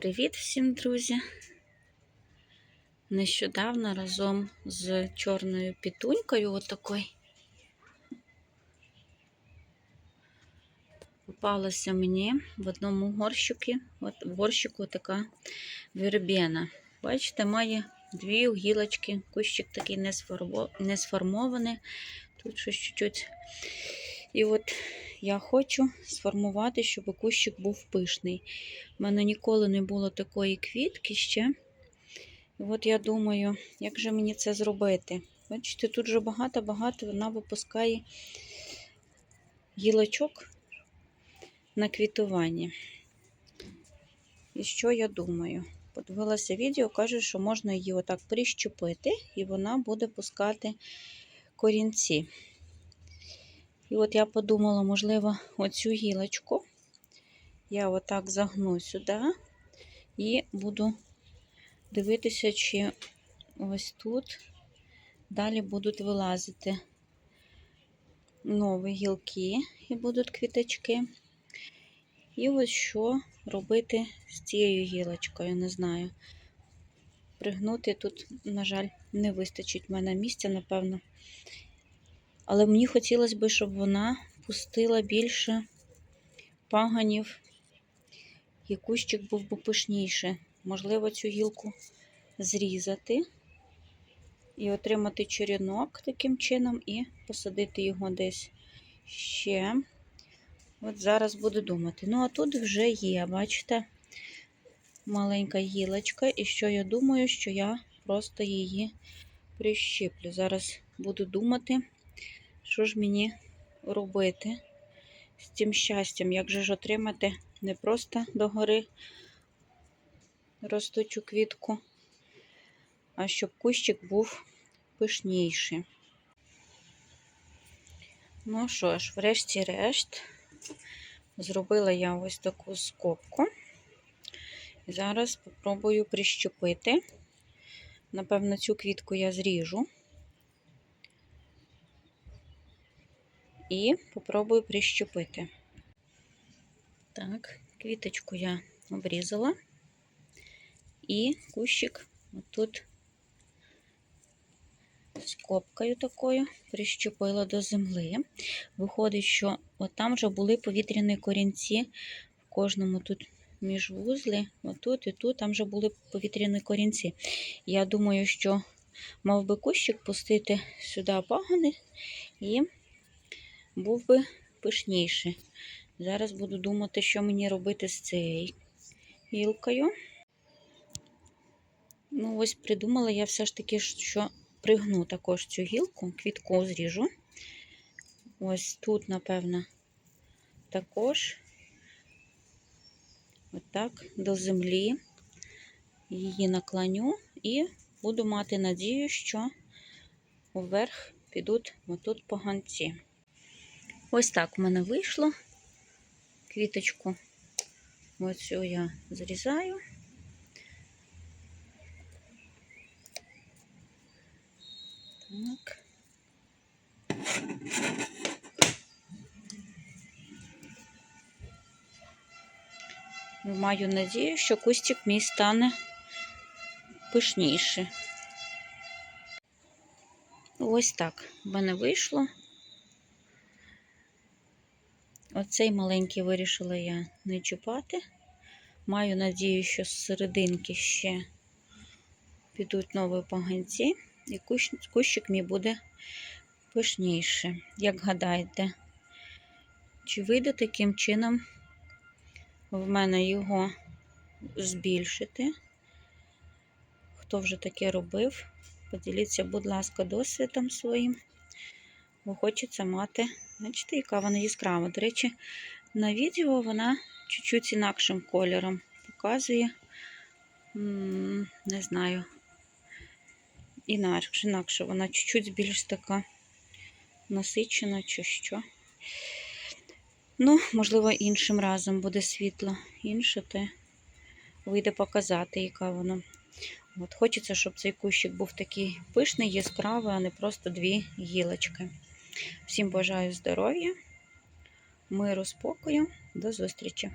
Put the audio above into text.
Привіт всім, друзі! Нещодавно разом з чорною пітунькою, отакою, попалася мені в одному горщику, от в горщику така вербена. Бачите, має дві гілочки, кущик такий не не сформований, тут щось чуть-чуть. І от я хочу сформувати, щоб кущик був пишний. У мене ніколи не було такої квітки ще. І от я думаю, як же мені це зробити? Бачите, тут вже багато-багато вона випускає гілочок на квітування. І що я думаю? Подивилася відео, каже, що можна її отак прищепити, і вона буде пускати корінці. І от я подумала, можливо, оцю гілочку я отак загну сюди і буду дивитися, чи ось тут далі будуть вилазити нові гілки і будуть квіточки. І ось що робити з цією гілочкою, не знаю. Пригнути тут, на жаль, не вистачить в мене місця, напевно. Але мені хотілося б, щоб вона пустила більше паганів і кущик був би пишніше. Можливо, цю гілку зрізати і отримати черенок таким чином, і посадити його десь ще. От зараз буду думати. Ну, а тут вже є, бачите, маленька гілочка, і що я думаю, що я просто її прищіплю. Зараз буду думати, що ж мені робити з цим щастям, як же ж отримати не просто догори ростучу квітку, а щоб кущик був пишніший. Ну що ж, врешті-решт, зробила я ось таку скобку. Зараз спробую прищепити. Напевно, цю квітку я зріжу. І попробую прищепити. Так, квіточку я обрізала, і кущик отут скобкою такою прищепила до землі. Виходить, що отам вже були повітряні корінці в кожному тут міжвузлі, отут і тут, там вже були повітряні корінці. Я думаю, що мав би кущик пустити сюди пагони і був би пишніший. Зараз буду думати, що мені робити з цією гілкою. Ну, ось придумала я все ж таки, що пригну також цю гілку, квітку зріжу. Ось тут, напевно, також отак до землі її наклоню і буду мати надію, що вверх підуть отут поганці. Ось так в мене вийшло. Квіточку оцю я зрізаю. Так. Маю надію, що кустик мій стане пишніше. Ось так в мене вийшло. Оцей маленький вирішила я не чіпати. Маю надію, що з серединки ще підуть нові поганці, і кущик мій буде пишніше. Як гадаєте, чи вийде таким чином в мене його збільшити? Хто вже таке робив? Поділіться, будь ласка, досвідом своїм, бо хочеться мати. Бачите, яка вона яскрава. До речі, на відео вона чуть-чуть інакшим кольором показує, не знаю, інакше, інакше вона чуть-чуть більш така насичена чи що. Ну, можливо, іншим разом буде світло. Інше те вийде показати, яка вона. От Хочеться, щоб цей кущик був такий пишний, яскравий, а не просто дві гілочки. Всім бажаю здоров'я, миру, спокою, до зустрічі!